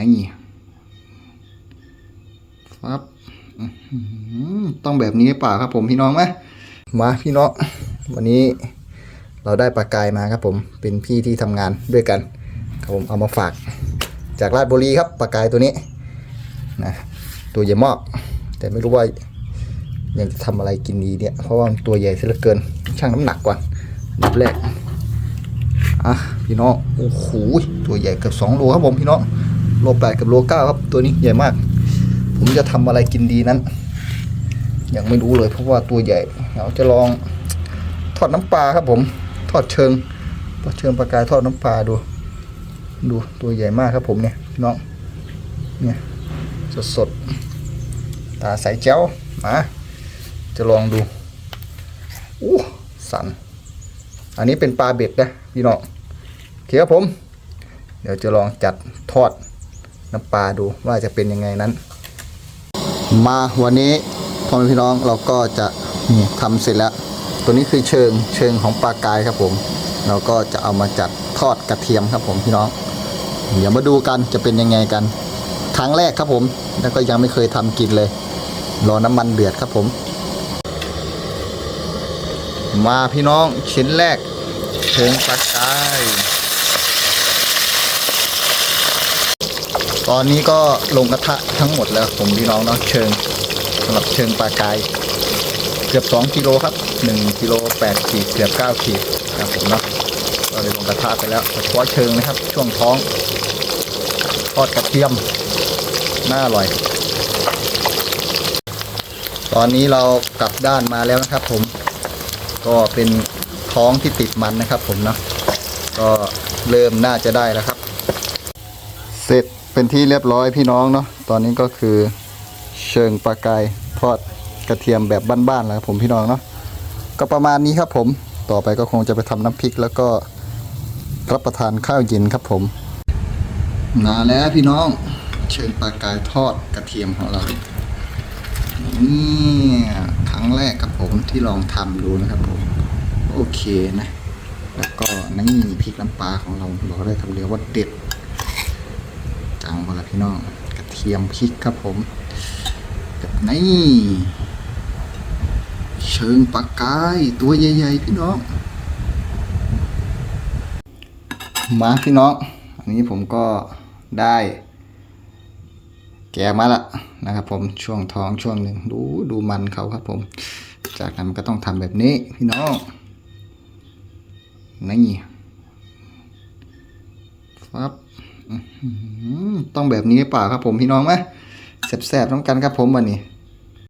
นี่ครับต้องแบบนี้เปล่าครับผมพี่น้องไหมมาพี่น้องวันนี้เราได้ปลากายมาครับผมเป็นพี่ที่ทำงานด้วยกันครับผมเอามาฝากจากราชบุรีครับปลากายตัวนี้นะตัวใหญ่มากแต่ไม่รู้ว่ายังจะทำอะไรกินดีเนี่ย เพราะว่าตัวใหญ่เสียเหลือเกินช่างน้ำหนักก่อนอันดับแรกอะพี่น้องโอ้โหตัวใหญ่เกือบสองโลครับผมพี่น้อง โลแปดกับโลเก้าครับ ตัวนี้ใหญ่มาก ผมจะทำอะไรกินดีนั้น ยังไม่รู้เลยเพราะว่าตัวใหญ่เราจะลองทอดน้ำปลาครับผม ทอดเชิงทอดเชิงปลากายทอดน้ำปลาดู ดูตัวใหญ่มากครับผมเนี่ยน้องเนี่ยสดสดตาใสแจ้วมาจะลองดูอู้สัน อันนี้เป็นปลาเบ็ดนะพี่น้องโอเคครับผม เดี๋ยวจะลองจัดทอด น้ำปลาดูว่าจะเป็นยังไงนั้น มาวันนี้พ่อแม่พี่น้องเราก็จะนี่ทำเสร็จแล้ว ตัวนี้คือเชิงเชิงของปลากายครับผม เราก็จะเอามาจัดทอดกระเทียมครับผมพี่น้อง เดี๋ยวมาดูกันจะเป็นยังไงกันครั้งแรกครับผม แล้วก็ยังไม่เคยทำกินเลย รอน้ำมันเดือดครับผม มาพี่น้องชิ้นแรกเชิงปลากาย ตอนนี้ก็ลงกระทะทั้งหมดแล้วผมพี่น้องเนาะเชิงสำหรับเชิงปลากาย เกือบ 2กิโลครับ1กิโล8ขีดเกือบ9ขีดครับผมเนาะก็เลยลงกระทะไปแล้วเฉพาะเชิงนะครับ ช่วงท้องทอดกระเทียมน่าอร่อย ตอนนี้เรากลับด้านมาแล้วนะครับ ผมก็เป็นท้องที่ติดมันนะครับ ผมเนาะก็เริ่มน่าจะได้แล้วครับ เสร็จ เป็นที่เรียบร้อยพี่น้องเนาะตอนนี้ก็คือเชิงปลากายทอดกระเทียมแบบบ้านๆแล้วครับผมพี่น้องเนาะก็ประมาณนี้ครับผมต่อไปก็คงจะไปทำน้ำพริกแล้วก็รับประทานข้าวเย็นครับผมมาแล้วพี่น้องเชิงปลากายทอดกระเทียมของเรานี่ครั้งแรกครับผมที่ลองทำดูนะครับผมโอเคนะ แล้วก็นี่พริกน้ำปลาของเราบอกได้คำเดียวว่าเด็ด จังหมดละพี่น้องกระเทียมพริกครับผมแบบนี้เชิงปลากายตัวใหญ่ๆพี่น้อง มาพี่น้อง อันนี้ผมก็ได้แกะมาละนะครับผมช่วงท้องช่วงหนึ่งดูดูมันเขาครับผม จากนั้นก็ต้องทำแบบนี้พี่น้องนี่ครับ ต้องแบบนี้เปล่าครับผมพี่น้องไหมแสบๆต้องกันครับผมวันนี้